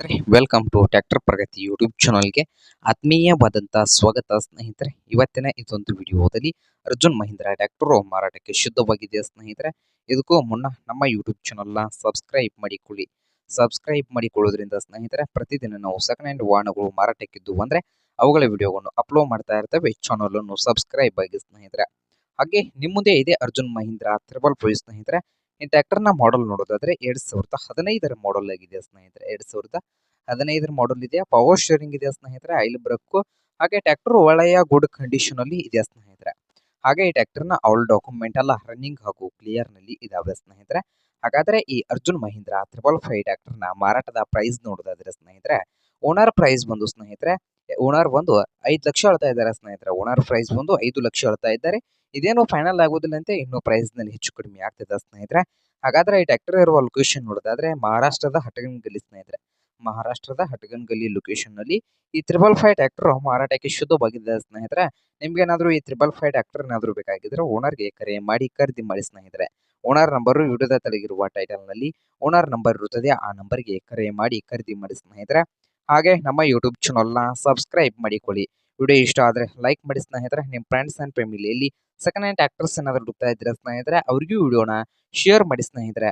ಸ್ನೇಹಿತರೆ welcome to tractor Pragati YouTube ಚಾನಲ್ಗೆ ಆತ್ಮೀಯವಾದಂಥ ಸ್ವಾಗತ ಸ್ನೇಹಿತರೆ. ಇವತ್ತಿನ ಇದೊಂದು ವಿಡಿಯೋದಲ್ಲಿ ಅರ್ಜುನ್ ಮಹೀಂದ್ರ ಟ್ರ್ಯಾಕ್ಟರು ಮಾರಾಟಕ್ಕೆ ಶುದ್ಧವಾಗಿದೆ ಸ್ನೇಹಿತರೆ. ಇದಕ್ಕೂ ಮುನ್ನ ನಮ್ಮ ಯೂಟ್ಯೂಬ್ ಚಾನಲ್ನ ಸಬ್ಸ್ಕ್ರೈಬ್ ಮಾಡಿಕೊಳ್ಳಿ. ಸಬ್ಸ್ಕ್ರೈಬ್ ಮಾಡಿಕೊಳ್ಳೋದ್ರಿಂದ ಸ್ನೇಹಿತರೆ, ಪ್ರತಿದಿನ ನಾವು ಸೆಕೆಂಡ್ ಹ್ಯಾಂಡ್ ವಾಹನಗಳು ಮಾರಾಟಕ್ಕಿದ್ದು ಅಂದರೆ ಅವುಗಳ ವಿಡಿಯೋವನ್ನು ಅಪ್ಲೋಡ್ ಮಾಡ್ತಾ ಇರ್ತೇವೆ. ಚಾನಲನ್ನು ಸಬ್ಸ್ಕ್ರೈಬ್ ಆಗಿ ಸ್ನೇಹಿತರೆ. ಹಾಗೆ ನಿಮ್ಮದೇ ಮುಂದೆ ಇದೆ ಅರ್ಜುನ್ ಮಹೀಂದ್ರ ತ್ರಿಬಲ್ ಫೈವ್ ಸ್ನೇಹಿತರೆ. ಈ ನ ಮಾಡೆಲ್ ನೋಡೋದಾದ್ರೆ ಎರಡ್ ಸಾವಿರದ ಹದಿನೈದರ ಮಾಡೆಲ್ ಆಗಿದೆ ಸ್ನೇಹಿತರೆ. ಎರಡ್ ಸಾವಿರದ ಹದಿನೈದರ ಮಾಡೆಲ್ ಇದೆ ಪವರ್ ಶೇರಿಂಗ್ ಇದೆ ಸ್ನೇಹಿತರೆ? ಐಲ್ ಬ್ರಕ್ ಹಾಗೆ ಟ್ರ್ಯಾಕ್ಟರ್ ಒಳ್ಳೆಯ ಗುಡ್ ಕಂಡೀಷನ್ ಅಲ್ಲಿ ಇದೆ ಸ್ನೇಹಿತರೆ? ಹಾಗೆ ಈ ಟ್ರ್ಯಾಕ್ಟರ್ನ ಆಲ್ ಡಾಕ್ಯುಮೆಂಟ್ ಎಲ್ಲ ರನ್ನಿಂಗ್ ಹಾಗೂ ಕ್ಲಿಯರ್ನಲ್ಲಿ ಇದಾವೆ ಸ್ನೇಹಿತರೆ. ಹಾಗಾದ್ರೆ ಈ ಅರ್ಜುನ್ ಮಹೀಂದ್ರ ತ್ರಿಬಲ್ ಫೈವ್ನ ಮಾರಾಟದ ಪ್ರೈಸ್ ನೋಡೋದಾದ್ರೆ ಸ್ನೇಹಿತರೆ ಓನರ್ ಪ್ರೈಸ್ ಬಂದು ಸ್ನೇಹಿತರೆ ಓನರ್ ಬಂದು ಐದು ಲಕ್ಷ ಹೇಳ್ತಾ ಇದ್ದಾರೆ ಸ್ನೇಹಿತರೆ. ಓನರ್ ಪ್ರೈಸ್ ಬಂದು ಐದು ಲಕ್ಷ ಹೇಳ್ತಾ ಇದ್ದಾರೆ. ಇದೇನು ಫೈನಲ್ ಆಗೋದಿಲ್ಲ ಅಂತ ಇನ್ನು ಪ್ರೈಸ್ನಲ್ಲಿ ಹೆಚ್ಚು ಕಡಿಮೆ ಆಗ್ತಿದೆ ಸ್ನೇಹಿತರೆ. ಹಾಗಾದ್ರೆ ಈ ಟ್ರ್ಯಾಕ್ಟರ್ ಇರುವ ಲೊಕೇಶನ್ ನೋಡೋದಾದ್ರೆ ಮಹಾರಾಷ್ಟ್ರದ ಹಟಗನ್ಗಲ್ಲಿ ಸ್ನೇಹಿತರೆ. ಮಹಾರಾಷ್ಟ್ರದ ಹಟಗನ್ಗಲ್ಲಿ ಲೊಕೇಶನ್ನಲ್ಲಿ ಈ ತ್ರಿಬಲ್ ಫೈವ್ ಟ್ರ್ಯಾಕ್ಟರ್ ಮಾರಾಟಕ್ಕೆ ಶುದ್ಧವಾಗಿದೆ ಸ್ನೇಹಿತರೆ. ನಿಮ್ಗೇನಾದರೂ ಈ ತ್ರಿಬಲ್ ಫೈವ್ ಟ್ರ್ಯಾಕ್ಟರ್ ಏನಾದರೂ ಬೇಕಾಗಿದ್ರೆ ಓನರ್ಗೆ ಕರೆ ಮಾಡಿ, ಖರೀದಿ ಮಾಡಿ ಸ್ನೇಹಿತರೆ. ಓನರ್ ನಂಬರ್ ವಿಡಿಯೋದ ತಲೆಗಿರುವ ಟೈಟಲ್ನಲ್ಲಿ ಓನರ್ ನಂಬರ್ ಇರುತ್ತದೆ. ಆ ನಂಬರ್ಗೆ ಕರೆ ಮಾಡಿ, ಖರೀದಿ ಮಾಡಿ ಸ್ನೇಹಿತರೆ. ಹಾಗೆ ನಮ್ಮ ಯೂಟ್ಯೂಬ್ ಚಾನಲ್ನ ಸಬ್ಸ್ಕ್ರೈಬ್ ಮಾಡಿಕೊಳ್ಳಿ. ವಿಡಿಯೋ ಇಷ್ಟ ಆದರೆ ಲೈಕ್ ಮಾಡಿ ಸ್ನೇಹಿತರೆ ನಿಮ್ಮ ಫ್ರೆಂಡ್ಸ್ ಆ್ಯಂಡ್ ಫ್ಯಾಮಿಲಿಯಲ್ಲಿ ಸೆಕೆಂಡ್ ಹ್ಯಾಂಡ್ ಆ್ಯಕ್ಟರ್ಸ್ ಏನಾದರೂ ಹುಡುಕ್ತಾ ಇದ್ರೆ ಸ್ನೇಹಿತರೆ, ಅವ್ರಿಗೂ ವಿಡಿಯೋನ ಶೇರ್ ಮಾಡಿ ಸ್ನೇಹಿತರೆ.